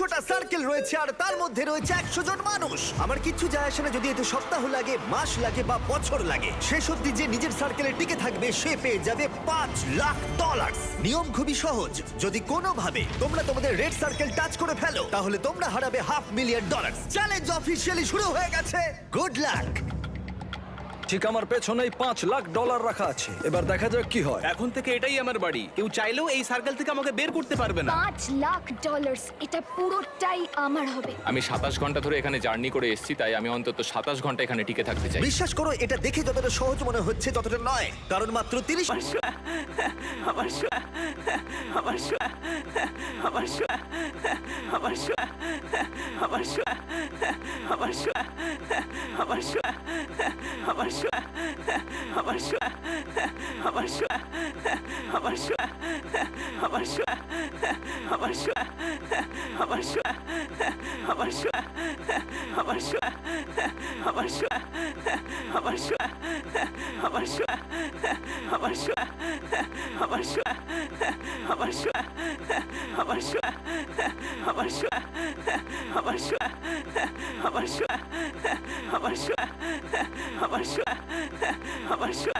তিনশোটা সার্কেল রয়েছে আর তার মধ্যে রয়েছে একশো জন মানুষ। আমার কিচ্ছু যায় আসে না যদি এতে সপ্তাহ লাগে, মাস লাগে বা বছর লাগে। শেষ অব্দি যে নিজের সার্কেলে টিকে থাকবে, সে পেয়ে যাবে পাঁচ লাখ ডলার নিয়ম খুবই সহজ। যদি কোনোভাবে তোমরা তোমাদের রেড সার্কেল টাচ করে ফেলো, তাহলে তোমরা হারাবে half million dollar challenge officially শুরু হয়ে গেছে। গুড লাক ঠিক আমার পেছনেই পাঁচ লাখ ডলার রাখা আছে। এবার দেখা যাক কি হয়। এখন থেকে এটাই আমার বাড়ি। কেউ চাইলেও এই সার্কেল থেকে আমাকে বের করতে পারবে না। পাঁচ লাখ ডলার এটা পুরোটাই আমার হবে। আমি সাতাশ ঘণ্টা ধরে এখানে জার্নি করে এসেছি তাই আমি অন্তত সাতাশ ঘণ্টা এখানে টিকে থাকতে চাই। বিশ্বাস করো এটা দেখে যতটা সহজ মনে হচ্ছে ততটা নয়। কারণ মাত্র তিরিশ আমার শোয়া আমার শোয়া আমার শোয়া আমার শোয়া আমার শোয়া আমার শোয়া আমার শোয়া আমার শোয়া আমার শোয়া আমার শোয়া আমার শোয়া আমার শোয়া আমার শোয়া আমার শোয়া আমার শোয়া আমার শোয়া আমার শোয়া আমার শোয়া আমার শোয়া আমার শোয়া আমার শোয়া আমার শোয়া আমার শোয়া আমার শোয়া আমার শোয়া আমার শোয়া 帅，好帅，好帅，好帅。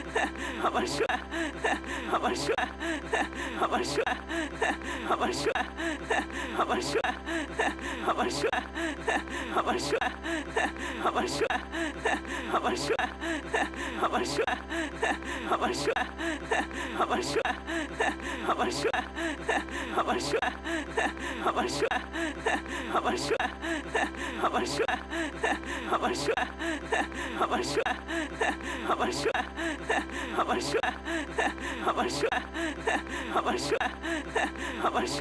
আমার শোয়া আমার শোয়া আমার শোয়া আমার শোয়া আমার শোয়া আমার শোয়া আমার শোয়া আমার শোয়া আমার শোয়া আমার শোয়া আমার শোয়া আমার শোয়া আমার শোয়া আমার শোয়া আমার শোয়া আমার শোয়া আমার শোয়া আমার শোয়া আমার শোয়া আমার শোয়া আমার শোয়া আমার শোয়া আমার শোয়া আমার শোয়া